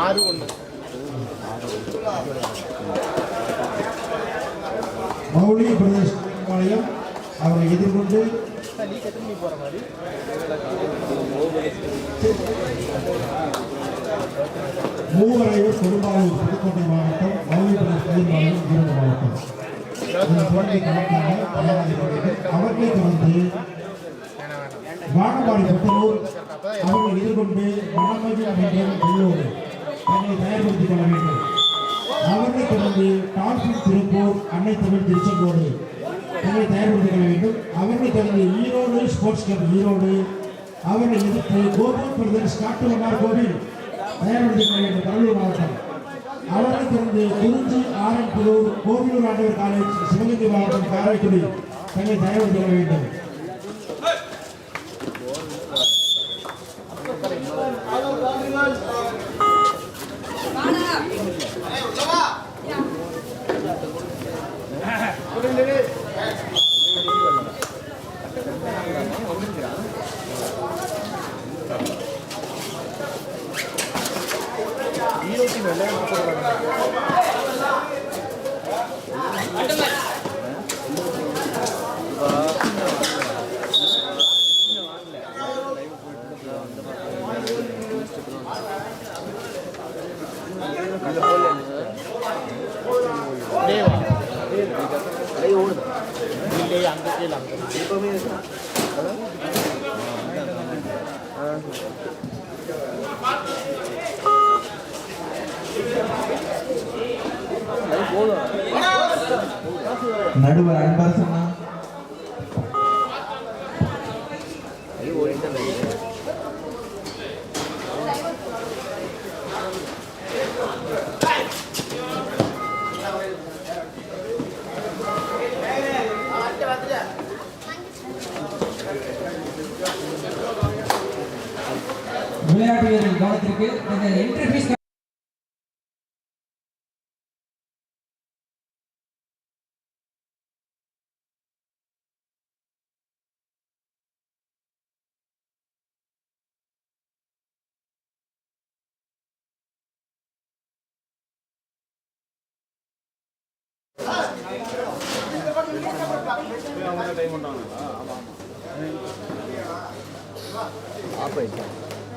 ஆறு ஒன்று. மௌலி பிரதேச மாநிலம் அவரை எதிர்கொண்டு நீ திரும்பி போகிற மாதிரி மூவரையூர் கொடும்பாளூர் புதுக்கோட்டை மாவட்டம் மௌலி பிரதேச மாநிலம் ஈரோடு மாவட்டம். அவர்களை தொடர்ந்து வானபாடி பத்தனூர் அவர்கள் எதிர்கொண்டு மணமதி அமைச்சர் வெள்ளோடு தங்களை தயார்படுத்திக் கொள்ள வேண்டும். அவர்களை தொடர்ந்து டால்பின் திருப்பூர் அன்னை தமிழ் திருச்செங்கோடு தங்களை தயார்படுத்திக் கொள்ள வேண்டும். அவர்களை தொடர்ந்து ஈரோடு ஸ்போர்ட்ஸ் கிளப் ஈரோடு அவர்களை எதிர்த்து கோபூர் பிரதேஷ் காட்டுமன்னார் கோவில் தயார்படுத்திக் கொள்ள வேண்டும். கடலூர் மாவட்டம். அவர்களை தொடர்ந்து குறிஞ்சி ஆரம்பூர் கோவிலூர் ஆண்டவர் காலேஜ் சிவகங்கை மாவட்டம் காரைக்குடி தங்களை தயார்படுத்திக் கொள்ள வேண்டும். 이런 팀 연락을 받고 가는 거예요. வெள்ளை போடுறாங்க இல்லை அங்கே கீழே அங்கே இப்போவே நடுவர் அன்பரசனா விளையாட்டு வீரர்கள் கவனத்திற்கு இந்த என்ட்ரி ஃபீஸ்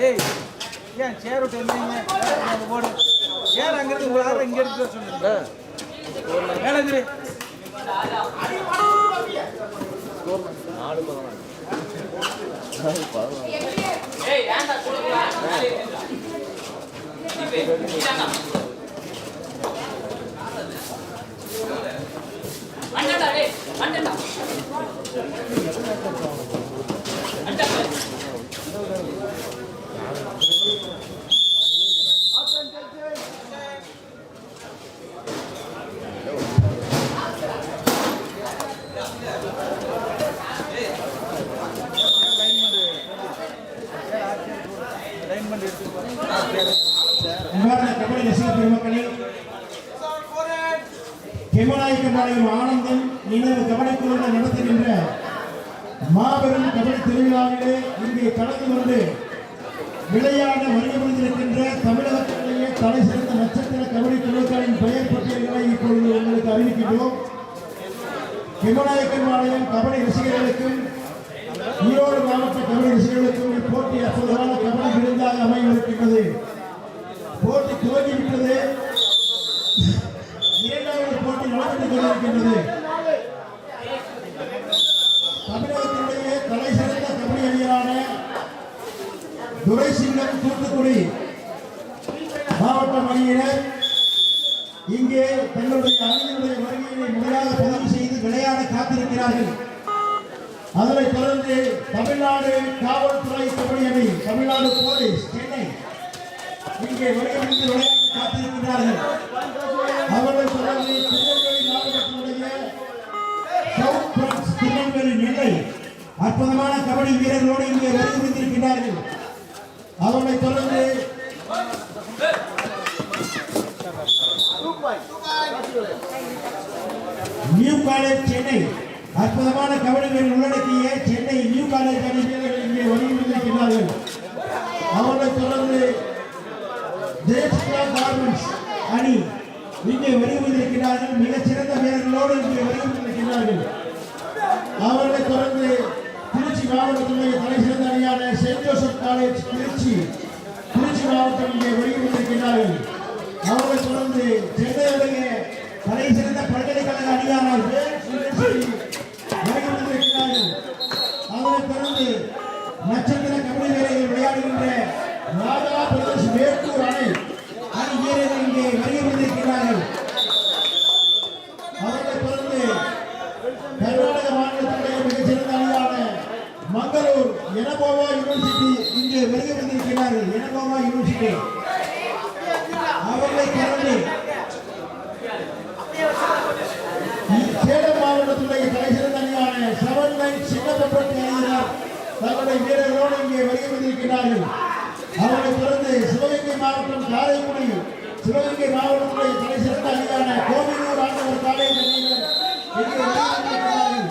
ஏய் ஏன் சேர் விட்டு இருந்தீங்க போடு. ஏன் அங்க இருந்து உங்களை யாரும் இங்க எடுத்து சொன்னீங்க வேலைங்கிரி லைன் ஹிமலாய்க்கம்பாளையம் ஆனந்தம் நினைவு கபடி நடத்துகின்ற மாபெரும் கபடி திருவிழாவிலே இங்கே கலந்து கொண்டு விளையாட வருகை தமிழகத்திலேயே தலை சிறந்த நட்சத்திர கபடி குழுக்களின் பெயர் பட்டியல்களை இப்பொழுது உங்களுக்கு அறிவிக்கின்றோம். ஹிமலாயக்கம்பாளையம் கபடி ரசிகர்களுக்கும் ஈரோடு மாவட்ட கபடி ரசிகர்களுக்கும் இப்போட்டி அற்புதமான கபடி விருந்தாக அமைந்திருக்கின்றது போட்டி துவங்கிவிட்டது இரண்டாவது போட்டி நடந்து கொண்டிருக்கின்றது தமிழகத்தினுடைய தலை சிறந்த கபடி அணியான துரைசிங்கம் தூத்துக்குடி மாவட்ட அணியினர் இங்கே தங்களுடைய அணியினுடைய வருகையினை முதலாக பதிவு செய்து விளையாட காத்திருக்கிறார்கள். அதனைத் தொடர்ந்து தமிழ்நாடு காவல்துறை கபடி தமிழ்நாடு போலீஸ் சென்னை இங்கே வருகிறது விளையாட காத்திருக்கிறார்கள். அவர்களைத் தொடர்ந்து திருநெல்வேலி மாவட்டத்தினுடைய சவுத் பிரான்ஸ் திருநெல்வேலி நெல்லை அற்புதமான கபடி வீரர்களோடு இங்கே வருகை வருகின்றிருக்கிறார்கள் அவர்களைத் தொடர்ந்து. New college Chennai. அற்புதமான கவிதைகள் உள்ளடக்கிய சென்னை நியூ காலேஜ் அணி வீரர்கள் இங்கே வருகின்றிருக்கிறார்கள் அவர்களைத் தொடர்ந்து தேசிய கார்மெண்ட்ஸ் அணி இங்கே வருகின்றிருக்கிறார்கள் மிகச் சிறந்த வீரர்களோடு இங்கே வருகின்றிருக்கிறார்கள் அவர்களை தொடர்ந்து திருச்சி மாவட்டத்தினுடைய தலை சிறந்த அணி செயின்ட் காலேஜ் திருச்சி திருச்சி மாவட்டம் இங்கே வெளியிட்டிருக்கிறார்கள். அவர்களை தொடர்ந்து சென்னையுடைய தலை சிறந்த பல்கலைக்கழக அணியான வேல்ஸ் யூனிவர்சிட்டி வெளியிட்டிருக்கிறார்கள் அவரை தொடர்ந்து நட்சத்திர கபடி வீரர்கள் விளையாடுகின்ற ராஜா பிரதேஷ் மேட்டூர் அணை அணி வீரர்கள் இங்கே வருகை வந்திருக்கிறார்கள் அவரை தொடர்ந்து கர்நாடக மாநிலத்தினுடைய மிகச்சிறந்த அணியான மங்களூர் எனபோவா யூனிவர்சிட்டி இங்கே வருகை வந்திருக்கிறார்கள் எனபோவா யூனிவர்சிட்டி அவர்களை தொடர்ந்து சேலம் மாவட்டத்தினுடைய தலைசிறந்த அணியான செவன் நைன் சின்னப்பட்டி அணியினர் தங்களுடைய வீரர்களோடு இங்கே வருகை வந்திருக்கிறார்கள். அவர்களை தொடர்ந்து சிவகங்கை மாவட்டம் காரைக்குடி சிவகங்கை மாவட்டத்துடைய தலைசிறந்த அணியான கோவிலூர் ஆண்டவர் காலேஜ் அணியினர் இங்கே வருகை வந்திருக்கிறார்கள்.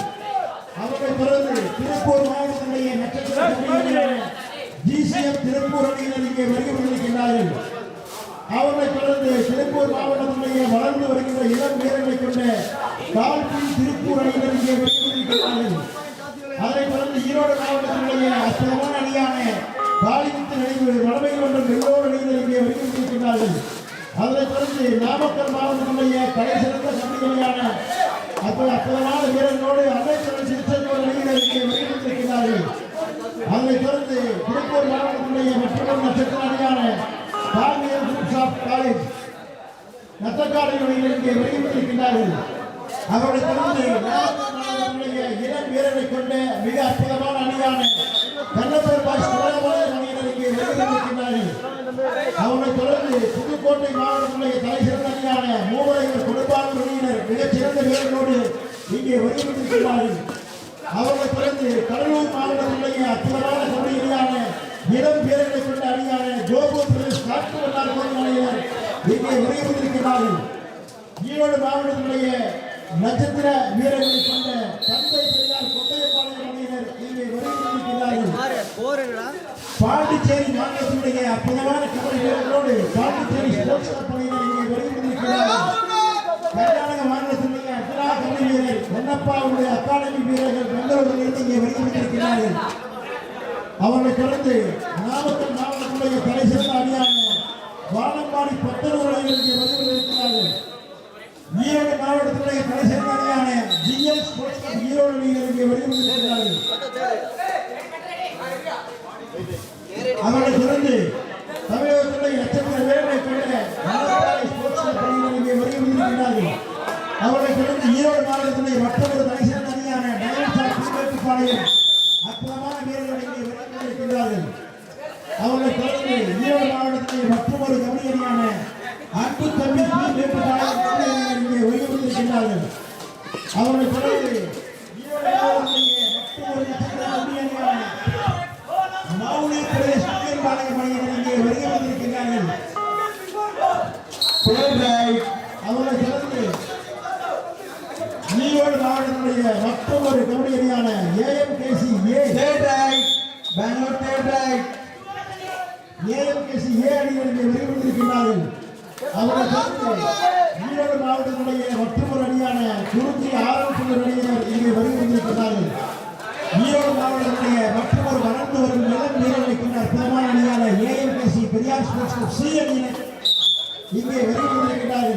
தொடர்ந்து திருப்பூர் மாவட்டத்துடைய நட்சத்திர ஜிசிஎம் திருப்பூர் அணியினர் இங்கே வருகை நம்முடைய தொடர்ந்து திருப்பூர் மாவட்டத்தினுடைய வளர்ந்து வருகின்ற இளம் வீரர்களை கொண்ட டால்பின் திருப்பூர் அணியினர் இங்கே வெளியிட்டிருக்கிறார்கள் அதனைத் தொடர்ந்து ஈரோடு மாவட்டத்தினுடைய அற்புதமான அணியான காலிமுத்து நினைவு வளமை மன்றம் வெள்ளோடு அணியினர் இங்கே வெளியிட்டிருக்கிறார்கள் அதனைத் தொடர்ந்து நாமக்கல் மாவட்டத்தினுடைய தலை சிறந்த கம்பெனியான அப்போ அற்புதமான வீரர்களோடு அமைச்சர் சிறுச்செல்வர் அணியினர் இங்கே வெளியிட்டிருக்கிறார்கள் அதனைத் தொடர்ந்து திருப்பூர் மாவட்டத்தினுடைய மற்றொரு நட்சத்திர அணியான நத்தக்காடு இங்கே வெளியிட்டிருக்கிறார்கள் அவருடைய தொடர்ந்து இளம் வீரரை மிக அற்புதமான அணியான கண்ணப்பர் பாஸ் துறையபாளையம் அணியினர் இங்கே வெளியிட்டிருக்கிறார்கள் தொடர்ந்து புதுக்கோட்டை மாவட்டத்தினுடைய தலை அணியான மூவரைவர் கொடுப்பாளர் அணியினர் மிகச் வீரர்களோடு இங்கே வருகின்றிருக்கிறார்கள் அவரை தொடர்ந்து கடலூர் மாவட்டத்தினுடைய அற்புதமான கபடி அணியான இளம் வீரர்களை கொண்ட அணியான ஜோபூர் பிரதேஷ் காட்டு வல்லார் கோவில் அணியினர் இங்கே வருகின்றிருக்கிறார்கள் ஈரோடு மாவட்டத்தினுடைய நட்சத்திர வீரர்களை கொண்ட தந்தை பெரியார் கொட்டையப்பாளையம் அணியினர் இங்கே பாண்டிச்சேரி மாநிலத்தினுடைய அற்புதமான கபடி வீரர்களோடு பாண்டிச்சேரி ஸ்போர்ட்ஸ் கிளப் அணியினர் இங்கே வருகின்றிருக்கிறார்கள் கர்நாடக மாநிலத்தினுடைய அக்ரா கபடி வீரர் பொன்னப்பாவுடைய அகாடமி வீரர்கள் பெங்களூரிலிருந்து இங்கே வருகின்றிருக்கிறார்கள் அவர்களை தொடர்ந்து நாமக்கல் மாவட்டத்தினுடைய தலை வானம்பாடி பத்தனூர் அணியினர் இங்கே ஈரோடு மாவட்டத்தினுடைய தலை சிறந்த அணியான ஸ்போர்ட்ஸ் கிளப் ஈரோடு அணியினர் இங்கே வருகின்றிருக்கிறார்கள் அவரை தொடர்ந்து தமிழகத்துடைய நட்சத்திர வேலை கொண்ட ஸ்போர்ட்ஸ் கிளப் அவரை தொடர்ந்து ஈரோடு மாவட்டத்தினுடைய மற்றொரு தலை அணியான டயன்ஸ் திருவேட்டுப்பாளையம் அற்புதமான வீரர்கள் இங்கே வருகை வந்திருக்கிறார்கள் அவரை தொடர்ந்து ஈரோடு மாவட்டத்துடைய மற்றொரு கபடி அணியான அன்பு தம்பி திருவேட்டுப்பாளையம் கபடி அணியினர் இங்கே வருகை வந்திருக்கிறார்கள் அவரை தொடர்ந்து ஈரோடு மாவட்டத்துடைய மற்றொரு நட்சத்திர கபடி அணியான மௌனி பிரதேஷ் பாளையம் அணியினர் இங்கே வருகை வந்திருக்கிறார்கள் அவரை தொடர்ந்து ஈரோடு மாவட்டத்தினுடைய மற்றொரு கபடி அணியான AMKC A. Bangalore third right AMKC A அணியினர் இங்கே வருகை வந்திருக்கிறார்கள் அவரை தொடர்ந்து ஈரோடு மாவட்டத்தினுடைய மற்றொரு அணியான குறிச்சி ஆரோக்கிய அணியினர் இங்கே வருகை வந்திருக்கிறார்கள் ஈரோடு மாவட்டத்துடைய மற்றொரு வளர்ந்து வரும் இளம் வீரர்களை கொண்ட அற்புதமான அணியான ஏஎம்கேசி பெரியார் ஸ்போர்ட்ஸ் சி அணியினர் இங்கே வருகை வந்திருக்கிறார்கள்